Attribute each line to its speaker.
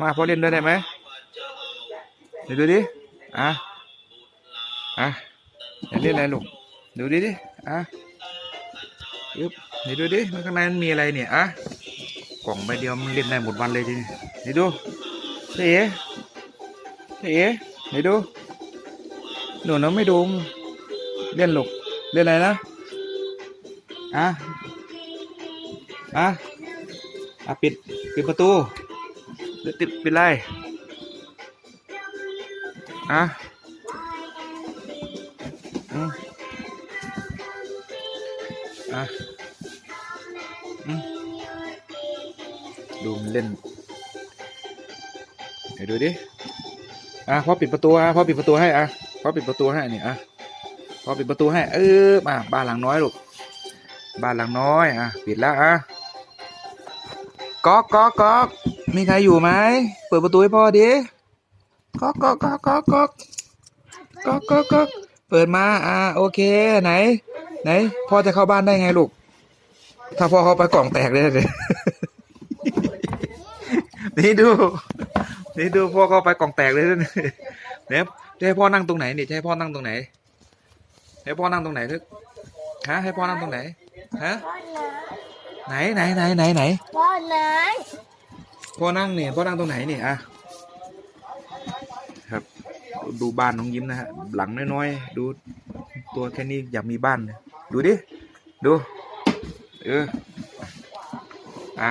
Speaker 1: มาพอเล่นด้วยได้ไหมเดี๋ยวดูดิอะอะเดี๋ยวเล่นอะไรลูกดูดิดิอะยึบเดี๋ยวดูดิมันข้างในมันมีอะไรเนี่ยอะกล่องใบเดียวมันเล่นได้หมดวันเลยทีนี้เดี๋ยวดูเอ๋เอ๋เดี๋ยวดูหนูน้องไม่ดูเล่นลูกเล่นอะไรนะอะอะอะปิดปิดประตู ติดเป็นไรอะอืมอะอืมดูมันเล่นเดี๋ยวดูดิ อะพ่อปิดประตูอะพ่อปิดประตูให้อะพ่อปิดประตูให้นี่อะพ่อปิดประตูให้เออมาบ้านหลังน้อยลูกบ้านหลังน้อยอะปิดแล้วอะ ก๊อกก๊อกก๊อกมีใครอยู่ไหม เปิดประตูให้พ่อดิก๊อกก๊อกก๊อกก๊อกก๊อกก๊อกก๊อกก๊อกเปิดมา อ่า โอเค ไหน ไหน พ่อจะเข้าบ้านได้ไงลูก ถ้าพ่อเข้าไปกล่องแตกเลยเลยนี่ดู นี่ดูพ่อเข้าไปกล่องแตกเลยเนี่ยเนี่ยจะให้พ่อนั่งตรงไหนเนี่จะให้พ่อนั่งตรงไหน ให้พ่อนั่งตรงไหนทึกฮะ ให้พ่อนั่งตรงไหน ฮะ ไหนไหนไหนไหนไหน
Speaker 2: พ่อไหน
Speaker 1: พ่อนั่งเนี่ยพ่อนั่งตรงไหนเนี่ยอะครับ ดูบ้านน้องยิ้มนะฮะหลังน้อยๆดูตัวแค่นี้อยากมีบ้านเลยดูดิ ดู เอออะ